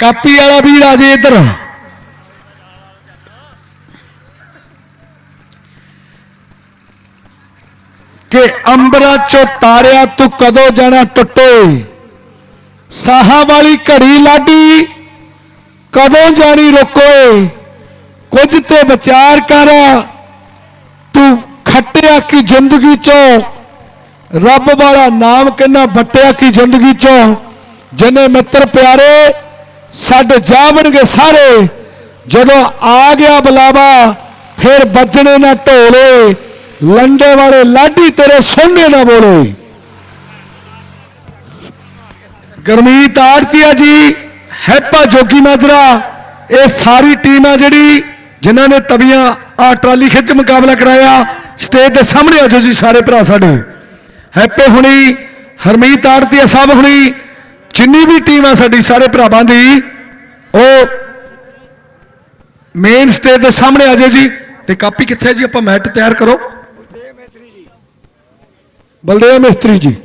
Copy ਵਾਲਾ ਵੀਰ ਆ ਜੇ ਇੱਧਰ ਕਿ ਅੰਬਰਾਂ ਚੋਂ ਤਾਰਿਆ ਤੂੰ ਕਦੋਂ ਜਾਣਾ ਟੁੱਟੇ ਸਾਹਾਂ ਵਾਲੀ ਘੜੀ ਲਾਡੀ ਕਦੋਂ ਜਾਣੀ ਰੁਕੋਏ ਕੁਝ ਤੇ ਵਿਚਾਰ ਕਰ ਤੂੰ ਖੱਟਿਆ ਕੀ ਜ਼ਿੰਦਗੀ ਚੋਂ ਰੱਬ ਵਾਲਾ ਨਾਮ ਕਿੰਨਾ ਬੱਟਿਆ ਕੀ ਜ਼ਿੰਦਗੀ ਚੋਂ ਜਿਨੇ ਮਿੱਤਰ ਪਿਆਰੇ ਸਾਡੇ ਜਾਵਣਗੇ ਸਾਰੇ। ਜਦੋਂ ਆ ਗਿਆ ਬੁਲਾਵਾ, ਫਿਰ ਵੱਜਣੇ ਨਾ ਢੋਲੇ, ਲੰਡੇ ਵਾਲੇ ਲਾਡੀ ਤੇਰੇ ਸੁਣਨੇ ਨਾ ਬੋਲੇ। ਗਰਮੀਤ ਆੜਤੀਆ ਜੀ, ਹੈਪਾ ਜੋਗੀ ਮਾਜਰਾ, ਇਹ ਸਾਰੀ ਟੀਮ ਆ ਜਿਹੜੀ, ਜਿਨ੍ਹਾਂ ਨੇ ਤਵੀਆਂ ਆ ਟਰਾਲੀ ਖਿੱਚ ਮੁਕਾਬਲਾ ਕਰਾਇਆ, ਸਟੇਜ ਦੇ ਸਾਹਮਣੇ ਆ ਜਾਓ ਜੀ ਸਾਰੇ ਭਰਾ ਸਾਡੇ। ਹੈਪੇ ਹੁਣੀ, ਹਰਮੀਤ ਆੜਤੀਆ ਸਾਹਿਬ ਹੁਣੀ ਜਿੰਨੀ ਵੀ ਟੀਮ ਆ ਸਾਡੀ, ਸਾਰੇ ਭਰਾਵਾਂ ਦੀ, ਉਹ ਮੇਨ ਸਟੇਜ ਦੇ ਸਾਹਮਣੇ ਆ ਜਾਓ ਜੀ। ਤੇ ਕਾਪੀ ਕਿੱਥੇ ਹੈ ਜੀ? ਆਪਾਂ ਮੈਟ ਤਿਆਰ ਕਰੋ। ਬਲਦੇਵ ਮਿਸਤਰੀ ਜੀ।